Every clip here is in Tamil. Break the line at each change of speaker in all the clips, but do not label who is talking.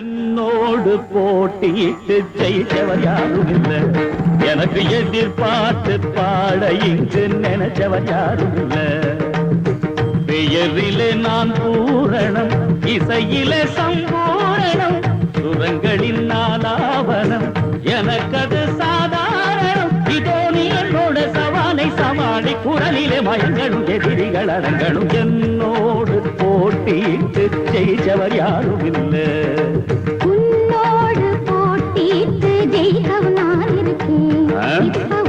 என்னோடு போட்டியிட்டு ஜெயிச்சவர் யாரும் இல்லை. எனக்கு எதிர்பார்த்து பாட இங்கு நினைச்சவர் யாரும் இல்லை. பெயரிலே நான் பூரணம் இசையிலே சம்பூரணம் சுரங்களின் நாலாவனம் எனக்கது சாதாரணம். இதோ நீ என்னோட சவாலை சமாளி குரலிலே மயங்களும் எதிரிகள் அரங்களும் என்னோடு போட்டியிட்டு ஜெயிச்சவர் யாரும் இல்லை.
Yeah.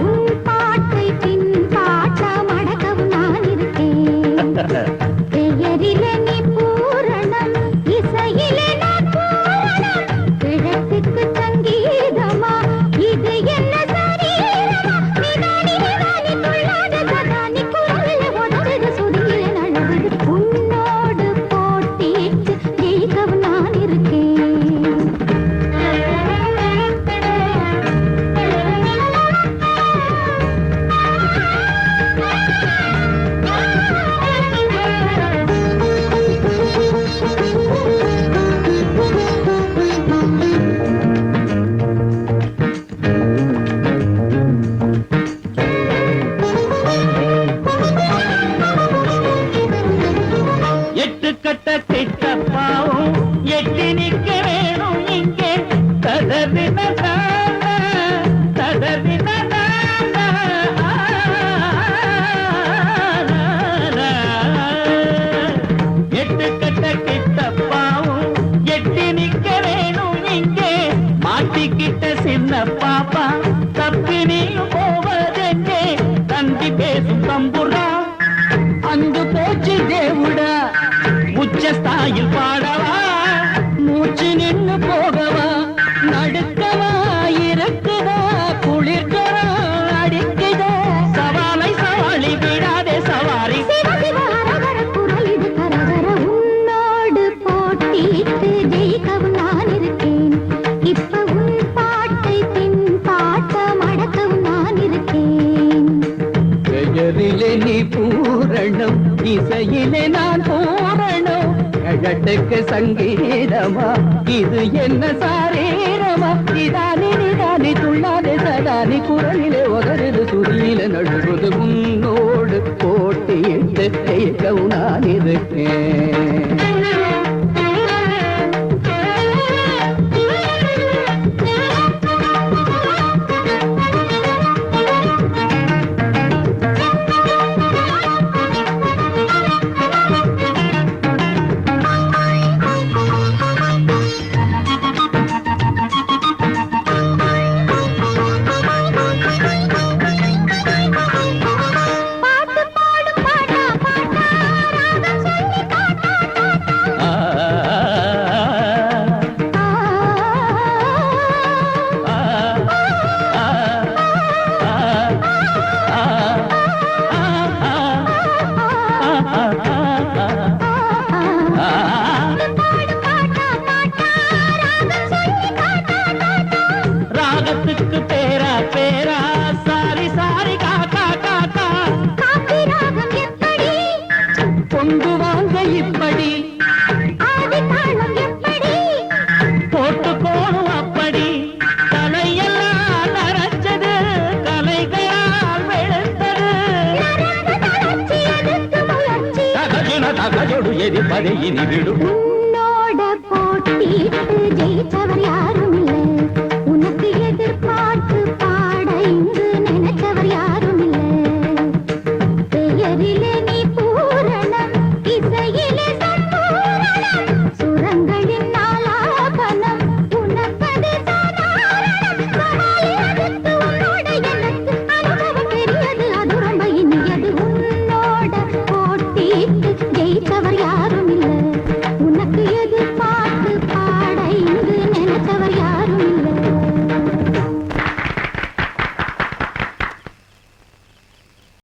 எட்டு கட்ட திட்டப்பாவும் எட்டி நிக்க வேணும் இங்கே ததறின ததறின எட்டு கட்ட கெட்ட எட்டி நிக்க வேணும் இங்கே மாட்டிக்கிட்ட சின்ன பாப்பா தப்பி நீயும் போவதெங்கே தந்தி பேசும் தம்புரா அங்கு போச்சு தேவுடா உச்ச ஸ்தாயில் பாடவா மூச்சு நின்னு போகவா நடுக்கவா இருக்குதா குளிர்கவா அடிக்குதா? சவாலை சவாலி விடாதே சவாரி.
உன்னோடு போட்டியிட்டு ஜெயிக்கவும் நான் இருக்கேன். இப்ப
இசையிலே நான் பூரணம். கழட்டுக்கு சங்கீதமா? இது என்ன சாரீரமா? இதானி நிதானி துள்ளாதே சதானி குரலிலே உதறுது சுதியில
పదే పదే ఇది విడుపు